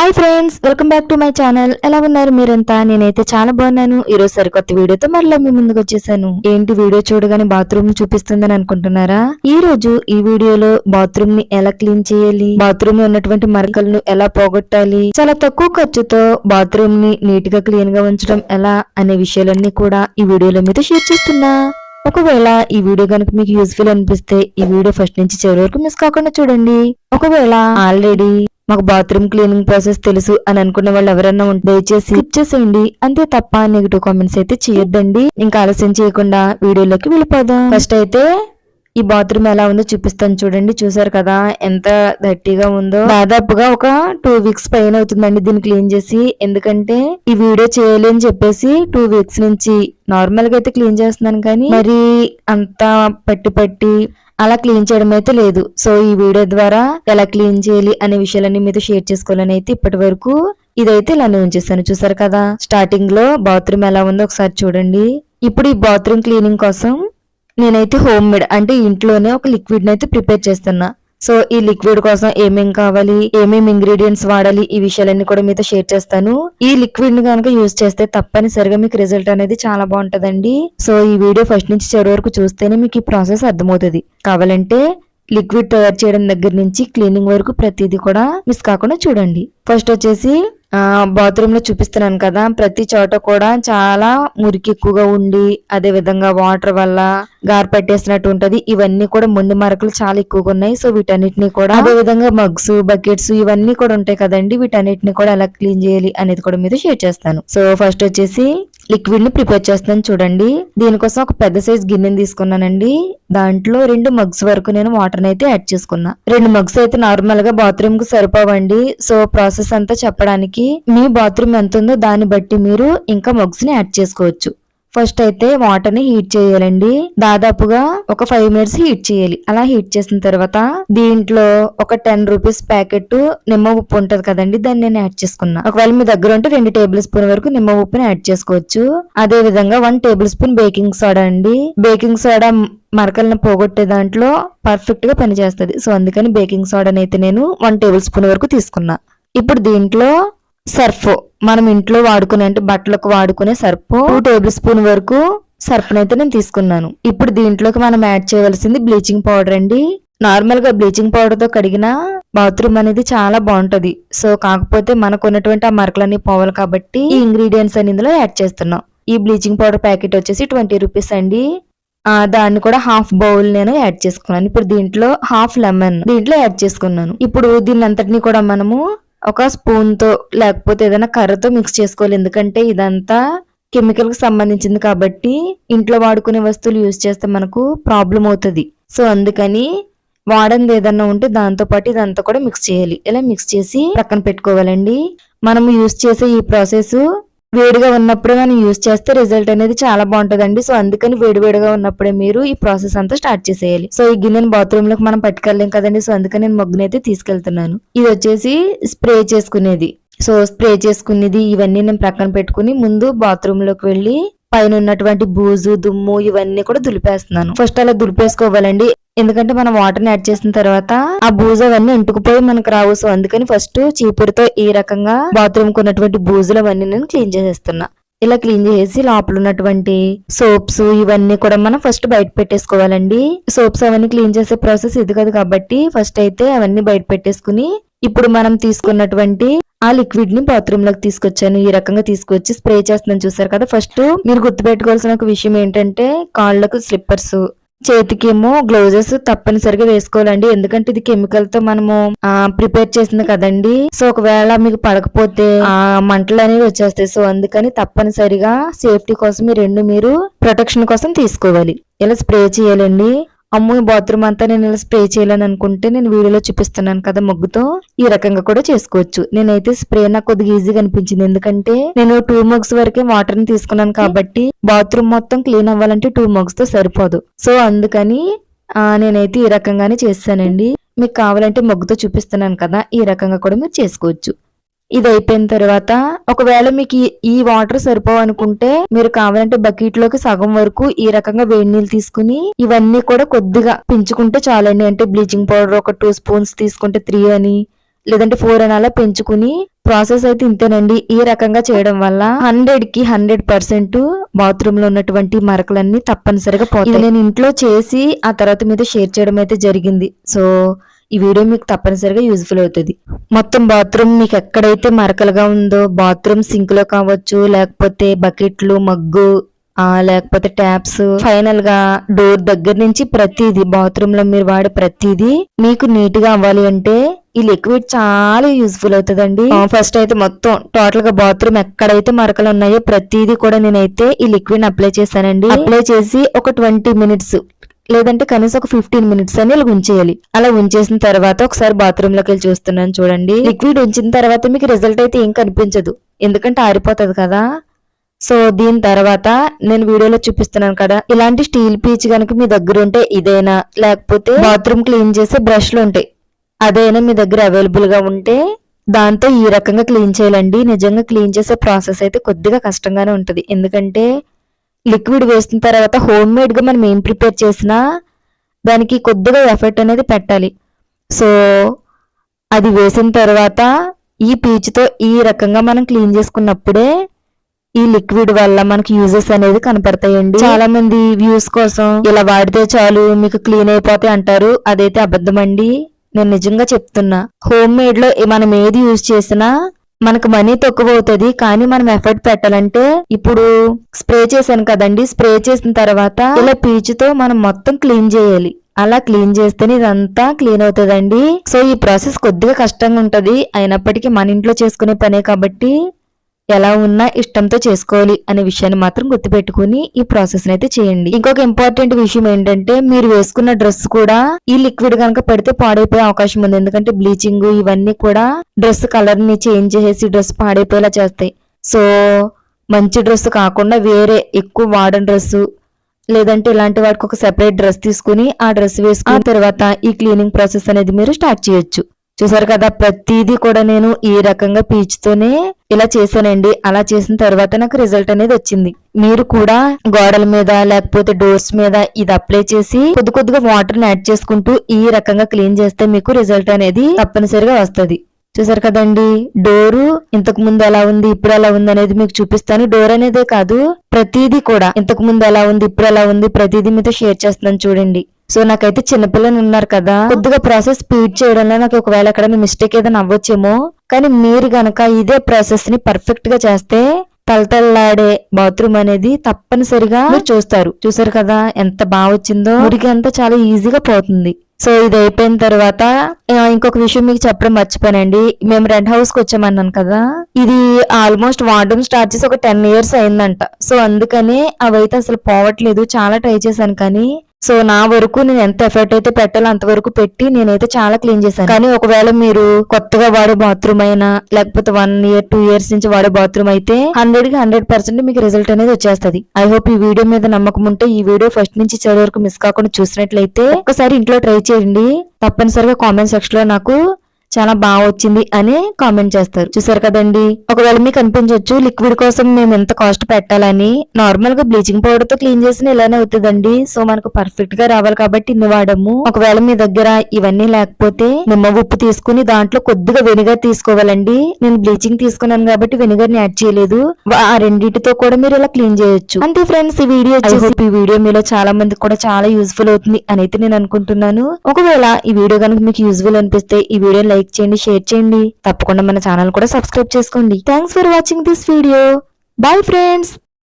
Hi friends welcome back to my channel ఎలా ఉన్నారు మీరంతా? నేనైతే చాలా బాగున్నాను. ఈరోజు సరికొత్త వీడియోతో మరలా మీ ముందుకు వచ్చేసాను. ఏంటి వీడియో చూడగానే బాత్రూమ్ చూపిస్తుందని అనుకుంటున్నారా? ఈ రోజు ఈ వీడియోలో బాత్రూమ్ని ఎలా క్లీన్ చేయాలి? బాత్రూమ్లో ఉన్నటువంటి మరకలను ఎలా పోగొట్టాలి? చాలా తక్కువ ఖర్చుతో బాత్రూమ్ని నీట్గా క్లీన్గా ఉంచడం ఎలా అనే విషయాలన్నీ కూడా ఈ వీడియోలో మీతో షేర్ చేస్తున్నా. ఒకవేళ ఈ వీడియో కనుక మీకు యూస్ఫుల్ అనిపిస్తే ఈ వీడియో ఫస్ట్ నుంచి చివరి వరకు మిస్ కాకుండా చూడండి. ఒకవేళ ఆల్రెడీ మాకు బాత్రూమ్ క్లీనింగ్ ప్రాసెస్ తెలుసు అని అనుకున్న వాళ్ళు ఎవరైనా ఉంటే దయచేసి స్కిప్ చేసేయండి. అంతే తప్ప నెగిటివ్ కామెంట్స్ అయితే చేయొద్దండి. ఇంకా ఆలస్యం చేయకుండా వీడియోలోకి వెళ్ళిపోదాం. ఫస్ట్ అయితే ఈ బాత్రూమ్ ఎలా ఉందో చూపిస్తాను చూడండి. చూసారు కదా ఎంత గట్టిగా ఉందో. దాదాపుగా ఒక టూ వీక్స్ పైన అవుతుందండి దీన్ని క్లీన్ చేసి. ఎందుకంటే ఈ వీడియో చేయలేని చెప్పేసి టూ వీక్స్ నుంచి నార్మల్గా అయితే క్లీన్ చేస్తున్నాను కానీ మరి అంత పట్టి పట్టి అలా క్లీన్ చేయడం అయితే లేదు. సో ఈ వీడియో ద్వారా ఎలా క్లీన్ చేయాలి అనే విషయాలన్నీ మీతో షేర్ చేసుకోవాలని అయితే ఇప్పటి వరకు ఇదైతే ఇలానే ఉంచేస్తాను చూసారు కదా? స్టార్టింగ్లో బాత్రూమ్ ఎలా ఉందో ఒకసారి చూడండి. ఇప్పుడు ఈ బాత్రూమ్ క్లీనింగ్ కోసం నేనైతే హోమ్ మేడ్ అంటే ఇంట్లోనే ఒక లిక్విడ్ అయితే ప్రిపేర్ చేస్తున్నా. సో ఈ లిక్విడ్ కోసం ఏమేం కావాలి ఏమేమి ఇంగ్రీడియంట్స్ వాడాలి ఈ విషయాలన్నీ కూడా మీతో షేర్ చేస్తాను. ఈ లిక్విడ్ని కనుక యూజ్ చేస్తే తప్పనిసరిగా మీకు రిజల్ట్ అనేది చాలా బాగుంటదండి. సో ఈ వీడియో ఫస్ట్ నుంచి చివరి వరకు చూస్తేనే మీకు ఈ ప్రాసెస్ అర్థమవుతుంది. కావాలంటే లిక్విడ్ తయారు చేయడం దగ్గర నుంచి క్లీనింగ్ వరకు ప్రతిదీ కూడా మిస్ కాకుండా చూడండి. ఫస్ట్ వచ్చేసి ఆ బాత్రూమ్లో చూపిస్తున్నాను కదా. ప్రతి చోట కూడా చాలా మురికి ఎక్కువగా ఉండి అదే విధంగా వాటర్ వల్ల గార్ పెట్టేసినట్టు ఉంటది. ఇవన్నీ కూడా మొండి మరకలు చాలా ఎక్కువగా ఉన్నాయి. సో వీటన్నిటిని కూడా అదే విధంగా మగ్స్ బకెట్స్ ఇవన్నీ కూడా ఉంటాయి కదండి. వీటన్నిటిని కూడా ఎలా క్లీన్ చేయాలి అనేది కూడా మీద షేర్ చేస్తాను. సో ఫస్ట్ వచ్చేసి లిక్విడ్ని ప్రిపేర్ చేస్తున్నాను చూడండి. దీనికోసం ఒక పెద్ద సైజ్ గిన్నెని తీసుకున్నానండి. దాంట్లో రెండు మగ్స్ వరకు నేను వాటర్ అయితే యాడ్ చేసుకున్నా. రెండు మగ్స్ అయితే నార్మల్గా బాత్రూమ్కు సరిపోవండి. సో ప్రాసెస్ అంతా చెప్పడానికి మీ బాత్రూమ్ ఎంత ఉందో దాన్ని బట్టి మీరు ఇంకా మగ్స్ని యాడ్ చేసుకోవచ్చు. ఫస్ట్ అయితే వాటర్ని హీట్ చేయాలండి. దాదాపుగా ఒక ఫైవ్ మినిట్స్ హీట్ చేయాలి. అలా హీట్ చేసిన తర్వాత దీంట్లో ఒక టెన్ రూపీస్ ప్యాకెట్ నిమ్మ ఉప్పు ఉంటది కదండి దాన్ని నేను యాడ్ చేసుకున్నా. ఒకవేళ మీ దగ్గర ఉంటే రెండు టేబుల్ స్పూన్ వరకు నిమ్మ ఉప్పుని యాడ్ చేసుకోవచ్చు. అదే విధంగా one tablespoon baking soda అండి. బేకింగ్ సోడా మరకలను పోగొట్టే దాంట్లో పర్ఫెక్ట్గా పనిచేస్తుంది. సో అందుకని బేకింగ్ సోడాని అయితే నేను వన్ టేబుల్ స్పూన్ వరకు తీసుకున్నా. ఇప్పుడు దీంట్లో సర్ఫ్. మనం ఇంట్లో వాడుకునే అంటే బట్టలకు వాడుకునే సర్ఫ్. టూ టేబుల్ స్పూన్ వరకు సర్ఫ్నైతే నేను తీసుకున్నాను. ఇప్పుడు దీంట్లోకి మనం యాడ్ చేయవలసింది బ్లీచింగ్ పౌడర్ అండి. నార్మల్గా బ్లీచింగ్ పౌడర్తో కడిగిన బాత్రూమ్ అనేది చాలా బాగుంటది. సో కాకపోతే మనకు ఉన్నటువంటి ఆ మరకలన్నీ పోవాలి కాబట్టి ఈ ఇంగ్రీడియంట్స్ అని ఇందులో యాడ్ చేస్తున్నాం. ఈ బ్లీచింగ్ పౌడర్ ప్యాకెట్ వచ్చేసి ట్వంటీ రూపీస్ అండి. ఆ దాన్ని కూడా హాఫ్ బౌల్ నేను యాడ్ చేసుకున్నాను. ఇప్పుడు దీంట్లో హాఫ్ లెమన్ దీంట్లో యాడ్ చేసుకున్నాను. ఇప్పుడు దీన్ని అంతటిని కూడా మనము ఒక స్పూన్తో లేకపోతే ఏదైనా కర్రతో మిక్స్ చేసుకోవాలి. ఎందుకంటే ఇదంతా కెమికల్కి సంబంధించింది కాబట్టి ఇంట్లో వాడుకునే వస్తువులు యూజ్ చేస్తే మనకు ప్రాబ్లం అవుతుంది. సో అందుకని వాడంది ఏదన్నా ఉంటే దాంతో పాటు ఇదంతా కూడా మిక్స్ చేయాలి. ఇలా మిక్స్ చేసి పక్కన పెట్టుకోవాలండి. మనము యూజ్ చేసే ఈ ప్రాసెస్ వేడిగా ఉన్నప్పుడే మనం యూజ్ చేస్తే రిజల్ట్ అనేది చాలా బాగుంటుందండి. సో అందుకని వేడివేడిగా ఉన్నప్పుడే మీరు ఈ ప్రాసెస్ అంతా స్టార్ట్ చేసేయాలి. సో ఈ గిన్నెను బాత్రూమ్లోకి మనం పట్టుకెళ్ళలేం కదండి. సో అందుకని నేను మగ్గుని అయితే తీసుకెళ్తున్నాను. ఇది వచ్చేసి స్ప్రే చేసుకునేది. సో స్ప్రే చేసుకునేది ఇవన్నీ నేను ప్రక్కన పెట్టుకుని ముందు బాత్రూమ్లోకి వెళ్ళి పైన ఉన్నటువంటి బూజు దుమ్ము ఇవన్నీ కూడా దులిపేస్తున్నాను. ఫస్ట్ అలా దులిపేసుకోవాలండి. ఎందుకంటే మనం వాటర్ని యాడ్ చేసిన తర్వాత ఆ బూజు అవన్నీ ఇంటుకుపోయి మనకు రావు. సో అందుకని ఫస్ట్ చీపురుతో ఈ రకంగా బాత్రూమ్కు ఉన్నటువంటి బూజులు అవన్నీ నేను క్లీన్ చేసేస్తున్నా. ఇలా క్లీన్ చేసి లోపల ఉన్నటువంటి సోప్స్ ఇవన్నీ కూడా మనం ఫస్ట్ బయట పెట్టేసుకోవాలండి. సోప్స్ అవన్నీ క్లీన్ చేసే ప్రాసెస్ ఇది కాదు కాబట్టి ఫస్ట్ అయితే అవన్నీ బయట పెట్టేసుకుని ఇప్పుడు మనం తీసుకున్నటువంటి ఆ లిక్విడ్ని బాత్రూమ్లోకి తీసుకొచ్చాను. ఈ రకంగా తీసుకొచ్చి స్ప్రే చేస్తున్నాను చూసారు కదా. ఫస్ట్ మీరు గుర్తుపెట్టుకోవాల్సిన ఒక విషయం ఏంటంటే కాళ్ళకు స్లిప్పర్స్ చేతికేమో గ్లౌజెస్ తప్పనిసరిగా వేసుకోవాలండి. ఎందుకంటే ఇది కెమికల్తో మనము ప్రిపేర్ చేసింది కదండి. సో ఒకవేళ మీకు పడకపోతే ఆ మంటలు అనేవి వచ్చేస్తాయి. సో అందుకని తప్పనిసరిగా సేఫ్టీ కోసం ఈ రెండు మీరు ప్రొటెక్షన్ కోసం తీసుకోవాలి. ఇలా స్ప్రే చేయాలండి. అమ్ము బాత్రూమ్ అంతా నేను ఇలా స్ప్రే చేయాలని అనుకుంటే నేను వీడియోలో చూపిస్తున్నాను కదా మగ్గుతో. ఈ రకంగా కూడా చేసుకోవచ్చు. నేనైతే స్ప్రే నాకు కొద్దిగా ఈజీగా అనిపించింది ఎందుకంటే నేను టూ మగ్స్ వరకే వాటర్ని తీసుకున్నాను కాబట్టి బాత్రూమ్ మొత్తం క్లీన్ అవ్వాలంటే టూ మగ్స్తో సరిపోదు. సో అందుకని నేనైతే ఈ రకంగానే చేస్తానండి. మీకు కావాలంటే మొగ్గుతో చూపిస్తున్నాను కదా ఈ రకంగా కూడా మీరు చేసుకోవచ్చు. ఇది అయిపోయిన తర్వాత ఒకవేళ మీకు ఈ- వాటర్ వాటర్ సరిపోవనుకుంటే మీరు కావాలంటే బకెట్లోకి సగం వరకు ఈ రకంగా వేడి నీళ్ళు తీసుకుని ఇవన్నీ కూడా కొద్దిగా పెంచుకుంటే చాలండి. అంటే బ్లీచింగ్ పౌడర్ ఒక టూ స్పూన్స్ తీసుకుంటే త్రీ అని లేదంటే ఫోర్ అని అలా పెంచుకుని ప్రాసెస్ అయితే ఇంతేనండి. ఈ రకంగా చేయడం వల్ల హండ్రెడ్కి హండ్రెడ్ పర్సెంట్ బాత్రూమ్లో ఉన్నటువంటి మరకలన్నీ తప్పనిసరిగా పోతాయి. నేను ఇంట్లో చేసి ఆ తర్వాత మీద షేర్ చేయడం అయితే జరిగింది. సో ఈ వీడియో మీకు తప్పనిసరిగా యూజ్ఫుల్ అవుతుంది. మొత్తం బాత్రూమ్ మీకు ఎక్కడైతే మరకలుగా ఉందో బాత్రూమ్ సింక్లో కావచ్చు లేకపోతే బకెట్లు మగ్గు లేకపోతే ట్యాప్స్ ఫైనల్గా డోర్ దగ్గర నుంచి ప్రతిదీ బాత్రూమ్లో మీరు వాడే ప్రతిదీ మీకు నీట్గా అవ్వాలి అంటే ఈ లిక్విడ్ చాలా యూస్ఫుల్ అవుతుందండి. ఫస్ట్ అయితే మొత్తం టోటల్గా బాత్రూమ్ ఎక్కడైతే మరకలు ఉన్నాయో ప్రతిదీ కూడా నేనైతే ఈ లిక్విడ్ అప్లై చేశానండి. అప్లై చేసి ఒక ట్వంటీ మినిట్స్ లేదంటే కనీసం ఒక ఫిఫ్టీన్ మినిట్స్ అని ఇలా ఉంచేయాలి. అలా ఉంచేసిన తర్వాత ఒకసారి బాత్రూమ్లోకి వెళ్ళి చూస్తున్నాను చూడండి. లిక్విడ్ ఉంచిన తర్వాత మీకు రిజల్ట్ అయితే ఏం కనిపించదు. ఎందుకంటే ఆరిపోతుంది కదా. సో దీని తర్వాత నేను వీడియోలో చూపిస్తున్నాను కదా. ఇలాంటి స్టీల్ పీచ్ కనుక మీ దగ్గర ఉంటే ఇదైనా? లేకపోతే బాత్రూమ్ క్లీన్ చేసే బ్రష్లు ఉంటాయి అదైనా మీ దగ్గర అవైలబుల్గా ఉంటే? దాంతో ఈ రకంగా క్లీన్ చేయాలండి. నిజంగా క్లీన్ చేసే ప్రాసెస్ అయితే కొద్దిగా కష్టంగానే ఉంటుంది. ఎందుకంటే లిక్విడ్ వేసిన తర్వాత హోమ్ మేడ్గా మనం ఏం ప్రిపేర్ చేసినా దానికి కొద్దిగా ఎఫర్ట్ అనేది పెట్టాలి. సో అది వేసిన తర్వాత ఈ పీచుతో ఈ రకంగా మనం క్లీన్ చేసుకున్నప్పుడే ఈ లిక్విడ్ వల్ల మనకి యూజెస్ అనేది కనపడతాయండి. చాలా మంది వ్యూస్ కోసం ఇలా వాడితే చాలు మీకు క్లీన్ అయిపోతాయి అంటారు. అదైతే అబద్ధం అండి నేను నిజంగా చెప్తున్నా. హోమ్ మేడ్లో మనం ఏది యూజ్ చేసినా మనకు మనీ తక్కువ అవుతుంది కానీ మనం ఎఫర్ట్ పెట్టాలంటే ఇప్పుడు స్ప్రే చేశాను కదండి స్ప్రే చేసిన తర్వాత ఇలా పీచుతో మనం మొత్తం క్లీన్ చేయాలి. అలా క్లీన్ చేస్తేనే ఇదంతా క్లీన్ అవుతుందండి. సో ఈ ప్రాసెస్ కొద్దిగా కష్టంగా ఉంటది అయినప్పటికీ మన ఇంట్లో చేసుకునే పనే కాబట్టి ఎలా ఉన్నా ఇష్టంతో చేసుకోవాలి అనే విషయాన్ని మాత్రం గుర్తుపెట్టుకుని ఈ ప్రాసెస్ అయితే చేయండి. ఇంకొక ఇంపార్టెంట్ విషయం ఏంటంటే మీరు వేసుకున్న డ్రెస్ కూడా ఈ లిక్విడ్ కనుక పెడితే పాడైపోయే అవకాశం ఉంది. ఎందుకంటే బ్లీచింగ్ ఇవన్నీ కూడా డ్రెస్ కలర్ని చేంజ్ చేసేసి డ్రెస్ పాడైపోయేలా చేస్తాయి. సో మంచి డ్రెస్ కాకుండా వేరే ఎక్కువ వాడని డ్రెస్ లేదంటే ఇలాంటి వాటికి ఒక సెపరేట్ డ్రెస్ తీసుకుని ఆ డ్రెస్ వేసుకున్న తర్వాత ఈ క్లీనింగ్ ప్రాసెస్ అనేది మీరు స్టార్ట్ చేయొచ్చు. చూసారు కదా ప్రతిదీ కూడా నేను ఈ రకంగా పీచుతోనే ఇలా చేశానండి. అలా చేసిన తర్వాత నాకు రిజల్ట్ అనేది వచ్చింది. మీరు కూడా గోడల మీద లేకపోతే డోర్స్ మీద ఇది అప్లై చేసి కొద్ది కొద్దిగా వాటర్ యాడ్ చేసుకుంటూ ఈ రకంగా క్లీన్ చేస్తే మీకు రిజల్ట్ అనేది తప్పనిసరిగా వస్తుంది. చూసారు కదండి డోరు ఇంతకు ముందు ఎలా ఉంది ఇప్పుడు ఎలా ఉంది అనేది మీకు చూపిస్తాను. డోర్ అనేదే కాదు ప్రతిదీ కూడా ఇంతకు ముందు ఎలా ఉంది ఇప్పుడు ఎలా ఉంది ప్రతిదీ మీతో షేర్ చేస్తున్నాను చూడండి. సో నాకైతే చిన్నపిల్లలు ఉన్నారు కదా. కొద్దిగా ప్రాసెస్ స్పీడ్ చేయడంలో నాకు ఒకవేళ ఎక్కడ మిస్టేక్ ఏదైనా అవ్వచ్చేమో. కానీ మీరు గనక ఇదే ప్రాసెస్ని పర్ఫెక్ట్గా చేస్తే తలతల్లాడే బాత్రూమ్ అనేది తప్పనిసరిగా మీరు చూస్తారు. చూసారు కదా ఎంత బాగా వచ్చిందో? మురికి అంతా చాలా ఈజీగా పోతుంది. సో ఇది అయిపోయిన తర్వాత ఇంకొక విషయం మీకు చెప్పడం మర్చిపోయానండి. మేము రెంట్ హౌస్కి వచ్చామన్నాను కదా. ఇది ఆల్మోస్ట్ వాడడం స్టార్ట్ చేసి ఒక టెన్ ఇయర్స్ అయిందంట. సో అందుకనే అవైతే అసలు పోవట్లేదు. చాలా ట్రై చేశాను కానీ సో నా వరకు నేను ఎంత ఎఫర్ట్ అయితే పెట్టాలో అంతవరకు పెట్టి నేనైతే చాలా క్లీన్ చేశాను. కానీ ఒకవేళ మీరు కొత్తగా వాడే బాత్రూమ్ అయినా లేకపోతే వన్ ఇయర్ టూ ఇయర్స్ నుంచి వాడే బాత్రూమ్ అయితే హండ్రెడ్కి హండ్రెడ్ పర్సెంట్ మీకు రిజల్ట్ అనేది వచ్చేస్తుంది. ఐ హోప్ ఈ వీడియో మీద నమ్మకం ఉంటే ఈ వీడియో ఫస్ట్ నుంచి చివరి వరకు మిస్ కాకుండా చూసినట్లయితే ఒకసారి ఇంట్లో ట్రై చేయండి. తప్పనిసరిగా కామెంట్ సెక్షన్లో నాకు చాలా బాగా వచ్చింది అని కామెంట్ చేస్తారు. చూసారు కదండి? ఒకవేళ మీకు అనిపించవచ్చు లిక్విడ్ కోసం మేము ఎంత కాస్ట్ పెట్టాలని. నార్మల్గా బ్లీచింగ్ పౌడర్తో క్లీన్ చేసిన ఇలానే అవుతుందండి. సో మనకు పర్ఫెక్ట్గా రావాలి కాబట్టి ఇన్ని వాడము. ఒకవేళ మీ దగ్గర ఇవన్నీ లేకపోతే నిమ్మ ఉప్పు తీసుకుని దాంట్లో కొద్దిగా వెనిగర్ తీసుకోవాలండి. నేను బ్లీచింగ్ తీసుకున్నాను కాబట్టి వెనిగర్ని యాడ్ చేయలేదు. ఆ రెండింటితో కూడా మీరు ఇలా క్లీన్ చేయొచ్చు. అంతే ఫ్రెండ్స్ ఈ వీడియో ఈ వీడియో మీలో చాలా మంది కూడా చాలా యూస్ఫుల్ అవుతుంది అని అయితే నేను అనుకుంటున్నాను. ఒకవేళ ఈ వీడియో కనుక మీకు యూస్ఫుల్ అనిపిస్తే ఈ వీడియో లైక్ చేయండి షేర్ చేయండి. తప్పకుండా మన ఛానల్ కూడా సబ్స్క్రైబ్ చేసుకోండి. Thanks for watching this video bye friends